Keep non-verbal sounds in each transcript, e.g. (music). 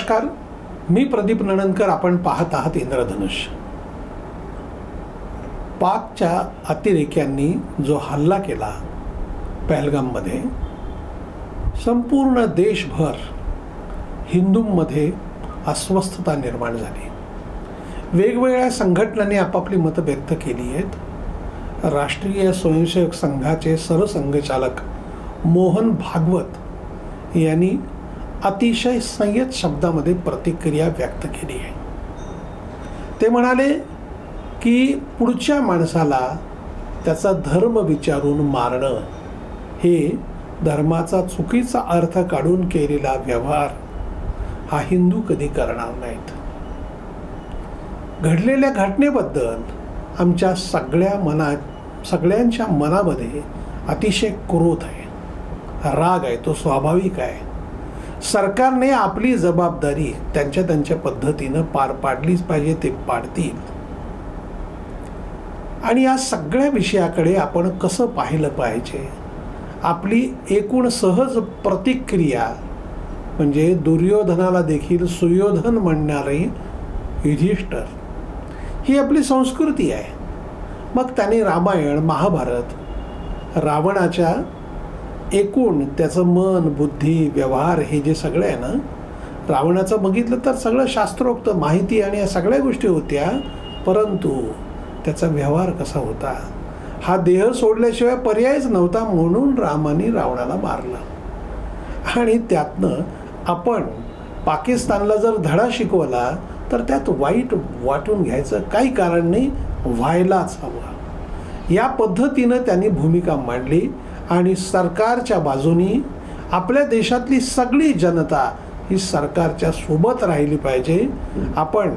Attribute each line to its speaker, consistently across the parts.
Speaker 1: नमस्कार मी प्रदीप नणनकर आपण पाहत आहात इंद्रधनुष्य पाकच्या अतिरेक्यांनी जो हल्ला केला पहलगाममध्ये संपूर्ण देशभर हिंदूंमध्ये अस्वस्थता निर्माण झाली वेगवेगळ्या संघटनांनी आपापली मतं व्यक्त केली आहेत राष्ट्रीय स्वयंसेवक संघाचे सरसंघचालक मोहन भागवत यांनी अतिशय संयत शब्दामध्ये प्रतिक्रिया व्यक्त केली आहे ते म्हणाले की पुढच्या माणसाला त्याचा धर्म विचारून मारणं हे धर्माचा चुकीचा अर्थ काढून केलेला व्यवहार हा हिंदू कधी करणार नाहीत घडलेल्या घटनेबद्दल आमच्या सगळ्या मनात सगळ्यांच्या मनामध्ये अतिशय क्रोध आहे राग आहे तो स्वाभाविक आहे सरकारने आपली जबाबदारी त्यांच्या त्यांच्या पद्धतीनं पार पाडलीच पाहिजे ते पाडतील आणि या सगळ्या विषयाकडे आपण कसं पाहिलं पाहिजे आपली एकूण सहज प्रतिक्रिया म्हणजे दुर्योधनाला देखील सुयोधन म्हणणारे युधिष्ठर ही आपली संस्कृती आहे मग त्याने रामायण महाभारत रावणाच्या एकूण त्याचं मन बुद्धी व्यवहार हे जे सगळं आहे ना रावणाचं बघितलं तर सगळं शास्त्रोक्त माहिती आणि या सगळ्या गोष्टी होत्या परंतु त्याचा व्यवहार कसा होता हा देह सोडल्याशिवाय पर्यायच नव्हता म्हणून रामाने रावणाला मारलं आणि त्यातनं आपण पाकिस्तानला जर धडा शिकवला तर त्यात वाईट वाटून घ्यायचं काही कारण नाही व्हायलाच हवं या पद्धतीनं त्यांनी भूमिका मांडली आणि सरकारच्या बाजूनी आपल्या देशातली सगळी जनता ही सरकारच्या सोबत राहिली पाहिजे आपण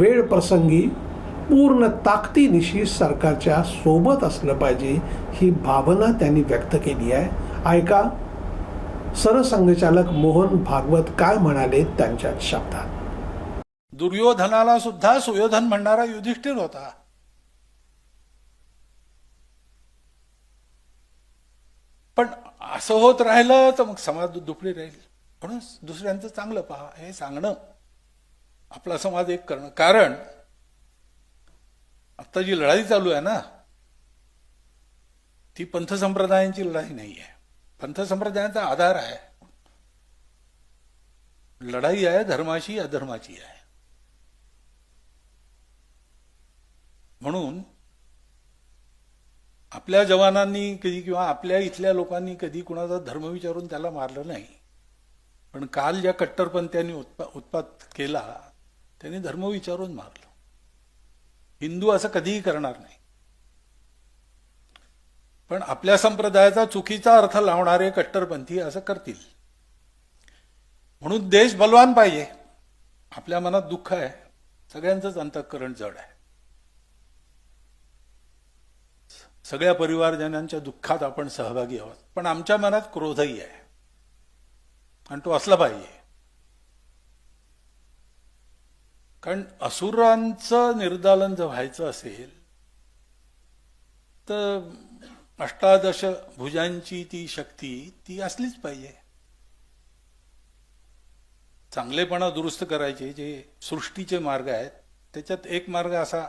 Speaker 1: वेळ प्रसंगी पूर्ण ताकदीनिशी सरकारच्या सोबत असलं पाहिजे ही भावना त्यांनी व्यक्त केली आहे ऐका सरसंघचालक मोहन भागवत काय म्हणाले त्यांच्या शब्दात
Speaker 2: दुर्योधनाला सुद्धा सुयोधन म्हणणारा युधिष्ठिर होता असं होत राहिलं तर मग समाज दुपडी राहील म्हणून दुसऱ्यांचं चांगलं पहा हे सांगणं आपला समाज एक करणं कारण आता जी लढाई चालू आहे ना ती पंथ संप्रदायांची लढाई नाही आहे पंथ संप्रदायांचा आधार आहे लढाई आहे धर्माची अधर्माची आहे म्हणून आपल्या जवानांनी कधी किंवा आपल्या इथल्या लोकांनी कधी कुणाचा धर्म विचारून त्याला मारलं नाही पण काल ज्या कट्टरपंथ्यांनी उत्पा उत्पात केला त्यांनी धर्म विचारून मारलं हिंदू असं कधीही करणार नाही पण आपल्या संप्रदायाचा चुकीचा अर्थ लावणारे कट्टरपंथी असं करतील म्हणून देश बलवान पाहिजे आपल्या मनात दुःख आहे सगळ्यांचंच अंतःकरण जड आहे सगळ्या परिवारजनांच्या दुःखात आपण सहभागी आहोत पण आमच्या मनात क्रोधही आहे आणि तो असला पाहिजे कारण असुरांचं निर्दालन जर व्हायचं असेल तर अष्टादश भुजांची ती शक्ती ती असलीच पाहिजे चांगलेपणा दुरुस्त करायचे जे सृष्टीचे मार्ग आहेत त्याच्यात एक मार्ग असा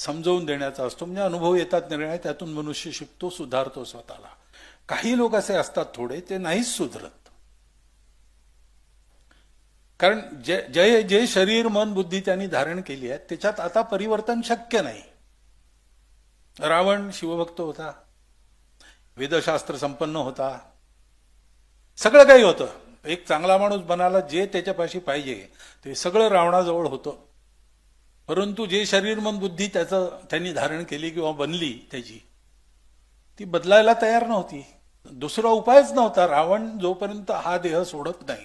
Speaker 2: समजवून देण्याचा असतो म्हणजे अनुभव येतात निर्णय त्यातून मनुष्य शिकतो सुधारतो स्वतःला काही लोक असे असतात थोडे ते नाहीच सुधरत कारण जे जे जे शरीर मन बुद्धी त्यांनी धारण केली आहे त्याच्यात आता परिवर्तन शक्य नाही रावण शिवभक्त होता वेदशास्त्र संपन्न होता सगळं काही होतं एक चांगला माणूस बनाला जे त्याच्यापाशी पाहिजे ते सगळं रावणाजवळ होतं परंतु जे शरीर मन बुद्धी त्याचं त्यांनी धारण केली किंवा बनली त्याची ती बदलायला तयार नव्हती दुसरा उपायच नव्हता रावण जोपर्यंत हा देह सोडत नाही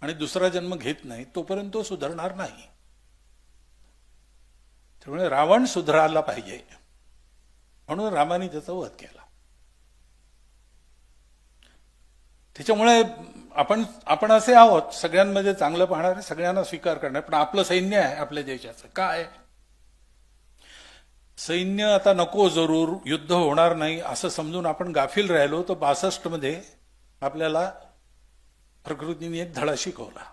Speaker 2: आणि दुसरा जन्म घेत नाही तोपर्यंत तो सुधारणार नाही त्यामुळे रावण सुधारायला पाहिजे म्हणून रामाने त्याचा वध केला त्याच्यामुळे आपण आपण असे आहोत सगळ्यांमध्ये चांगलं पाहणारे सगळ्यांना स्वीकार करणार पण आपलं सैन्य आहे आपल्या देशाचं काय सैन्य आता नको जरूर युद्ध होणार नाही असं समजून आपण गाफील राहिलो तर बासष्ट मध्ये आपल्याला प्रकृतीने एक धडा शिकवला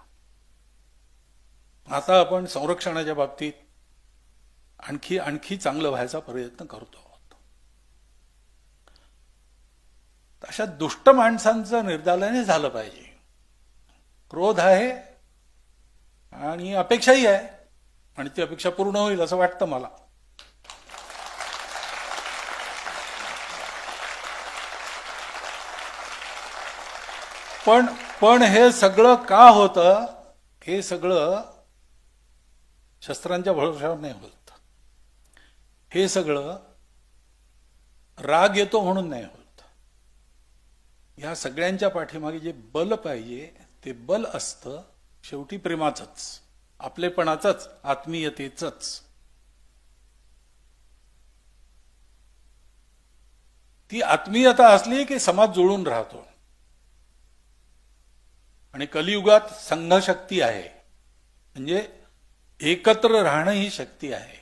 Speaker 2: आता आपण संरक्षणाच्या बाबतीत आणखी आणखी चांगलं व्हायचा प्रयत्न करतो अशा दुष्ट माणसांचं निर्दालने झालं पाहिजे क्रोध आहे आणि अपेक्षाही आहे आणि ती अपेक्षा पूर्ण होईल असं वाटतं मला पण पण हे सगळं का होतं हे सगळं शस्त्रांच्या भरोशावर नाही होत हे सगळं राग येतो म्हणून नाही होत या सगळ्यांच्या पाठीमागे जे बल पाहिजे ते बल असतं शेवटी प्रेमाच आपलेपणाच आत्मीयतेच ती आत्मीयता असली की समाज जुळून राहतो आणि कलियुगात संघशक्ती आहे म्हणजे एकत्र राहणं ही शक्ती आहे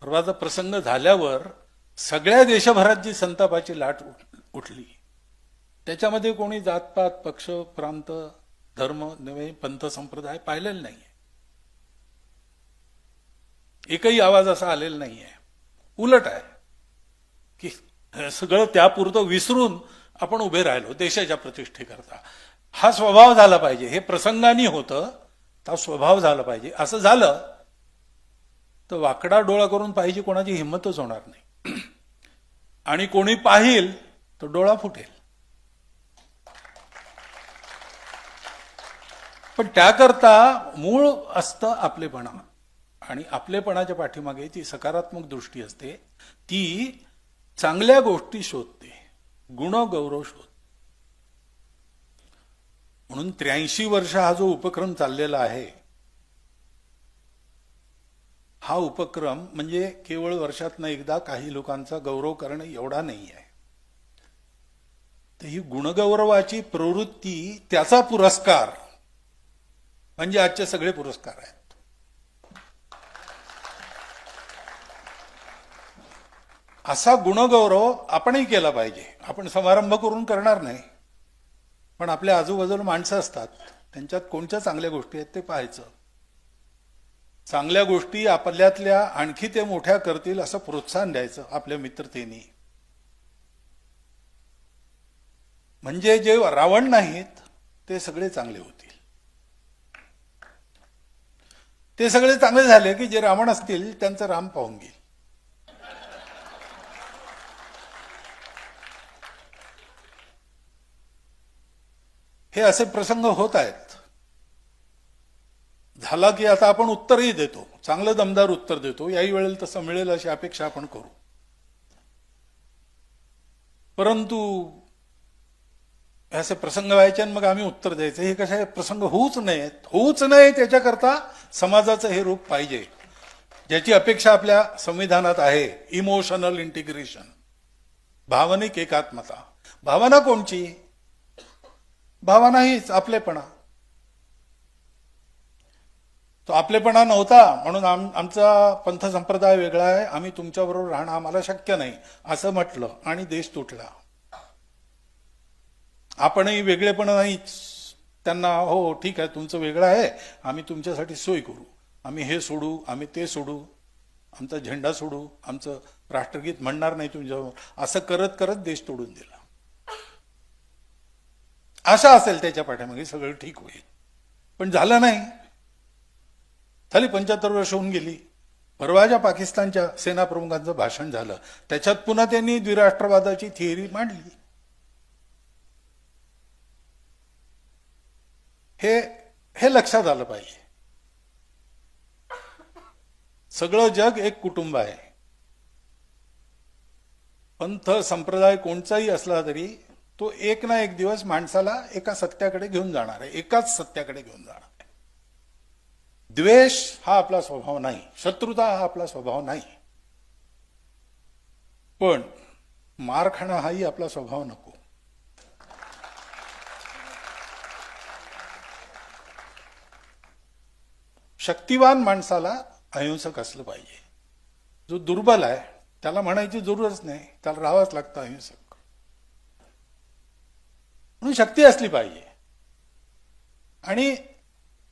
Speaker 2: परवाचा प्रसंग झाल्यावर सगळ्या देशभरात जी संतापाची लाट उठली त्याच्यामध्ये कोणी जातपात पक्ष प्रांत धर्म नवे पंथ संप्रदाय पाहिलेला नाहीये एकही आवाज असा आलेला नाहीये उलट आहे की सगळं त्यापुरतं विसरून आपण उभे राहिलो देशाच्या प्रतिष्ठेकरता हा स्वभाव झाला पाहिजे हे प्रसंगाने होतं तो स्वभाव झाला पाहिजे असं झालं तर वाकडा डोळा करून पाहिजे कोणाची हिंमतच होणार नाही (clears throat) आणि कोणी पाहिल तर डोळा फुटेल पण त्याकरता मूळ असतं आपलेपणा आणि आपलेपणाच्या पाठीमागे जी सकारात्मक दृष्टी असते ती चांगल्या गोष्टी शोधते गुणगौरव शोधते म्हणून त्र्याऐंशी वर्ष हा जो उपक्रम चाललेला आहे हा उपक्रम म्हणजे केवळ वर्षातनं एकदा काही लोकांचा गौरव करणं एवढा नाही आहे तर ही गुणगौरवाची प्रवृत्ती त्याचा पुरस्कार म्हणजे आजचे सगळे पुरस्कार आहेत असा गुणगौरव आपणही केला पाहिजे आपण समारंभ करून करणार नाही पण आपल्या आजूबाजूला माणसं असतात त्यांच्यात कोणत्या चांगल्या गोष्टी आहेत ते पाहायचं चांगल्या गोष्टी आपल्यातल्या आणखी ते मोठ्या करतील असं प्रोत्साहन द्यायचं आपल्या मित्रतेने म्हणजे जे रावण नाहीत ते सगळे चांगले होते ते सगळे चांगले झाले की जे रावण असतील त्यांचं राम पाहून घेईल हे असे प्रसंग होत आहेत झाला की आता आपण उत्तरही देतो चांगलं दमदार उत्तर देतो याही वेळेला तसं मिळेल अशी अपेक्षा आपण करू परंतु असे प्रसंग व्हायचे आणि मग आम्ही उत्तर द्यायचं हे कशा प्रसंग होऊच नयेत होऊच नये त्याच्याकरता समाजाचं हे रूप पाहिजे ज्याची अपेक्षा आपल्या संविधानात आहे इमोशनल इंटिग्रेशन भावनिक एकात्मता भावना कोणची भावना हीच आपलेपणा तो आपलेपणा नव्हता म्हणून आम आमचा पंथ संप्रदाय वेगळा आहे आम्ही तुमच्याबरोबर राहणं आम्हाला शक्य नाही असं म्हटलं आणि देश तुटला आपणही वेगळेपण नाही त्यांना हो ठीक आहे तुमचं वेगळं आहे आम्ही तुमच्यासाठी सोय करू आम्ही हे सोडू आम्ही ते सोडू आमचा झेंडा सोडू आमचं राष्ट्रगीत म्हणणार नाही तुमच्यावर असं करत करत देश तोडून दिला आशा असेल त्याच्या पाठ्यामागे सगळं ठीक होईल पण झालं नाही खाली पंच्याहत्तर वर्ष होऊन गेली परवा ज्या पाकिस्तानच्या सेनाप्रमुखांचं भाषण झालं त्याच्यात पुन्हा त्यांनी द्विराष्ट्रवादाची थिअरी मांडली हे हे लक्षात आलं पाहिजे सगळं जग एक कुटुंब आहे पंथ संप्रदाय कोणताही असला तरी तो एक ना एक दिवस माणसाला एका सत्याकडे घेऊन जाणार आहे एकाच सत्याकडे घेऊन जाणार आहे द्वेष हा आपला स्वभाव नाही शत्रुता हा आपला स्वभाव नाही पण मार खाणं हाही आपला स्वभाव नको शक्तिवान माणसाला अहिंसक असलं पाहिजे जो दुर्बल आहे त्याला म्हणायची जरूरच नाही त्याला राहावंच लागतं अहिंसक म्हणून शक्ती असली पाहिजे आणि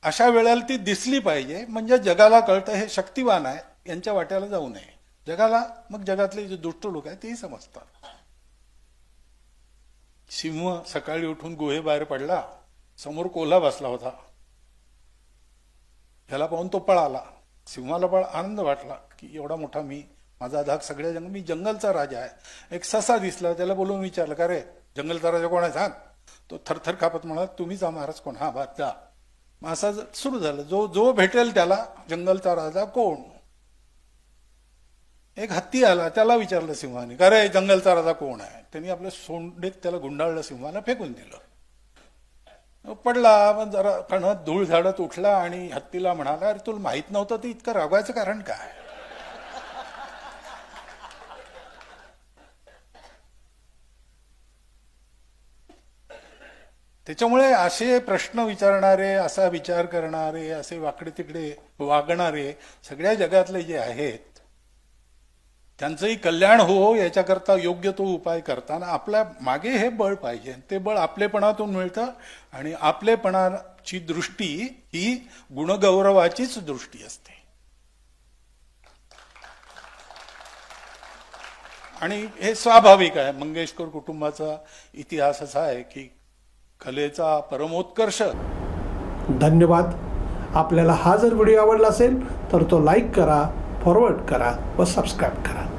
Speaker 2: अशा वेळेला ती दिसली पाहिजे म्हणजे जगाला कळतं हे शक्तिवान आहे यांच्या वाट्याला जाऊ नये जगाला मग जगातले जे दुष्ट लोक आहेत तेही समजतात सिंह सकाळी उठून गुहे बाहेर पडला समोर कोल्हा बसला होता त्याला पाहून तो पळाला सिंहाला बळ आनंद वाटला की एवढा मोठा मी माझा धाक सगळ्या जंगल मी जंगलचा राजा आहे एक ससा दिसला त्याला बोलून विचारलं का रे जंगलचा राजा कोण आहे सांग तो थरथर कापत म्हणाला तुम्हीच महाराज कोण हा भात जा मग असा सुरू झालं जो जो भेटेल त्याला जंगलचा राजा कोण एक हत्ती आला त्याला विचारलं सिंहाने का रे जंगलचा राजा कोण आहे त्यांनी आपलं सोंडेत त्याला गुंडाळलं सिंहाला फेकून दिलं पडला पण जरा कण धूळ झाडत उठला आणि हत्तीला म्हणाला अरे तुला माहित नव्हतं ते इतकं रागवायचं कारण काय त्याच्यामुळे असे प्रश्न विचारणारे असा विचार करणारे असे वाकडे तिकडे वागणारे सगळ्या जगातले जे आहेत त्यांचंही कल्याण हो याच्याकरता योग्य तो उपाय करताना आपल्या मागे हे बळ पाहिजे ते बळ आपलेपणातून मिळतं आणि आपलेपणाची दृष्टी ही गुणगौरवाचीच दृष्टी असते आणि हे स्वाभाविक आहे मंगेशकर कुटुंबाचा इतिहास असा आहे की कलेचा परमोत्कर्ष
Speaker 1: धन्यवाद आपल्याला हा जर व्हिडिओ आवडला असेल तर तो लाईक करा फॉरवर्ड करा व सबस्क्राईब करा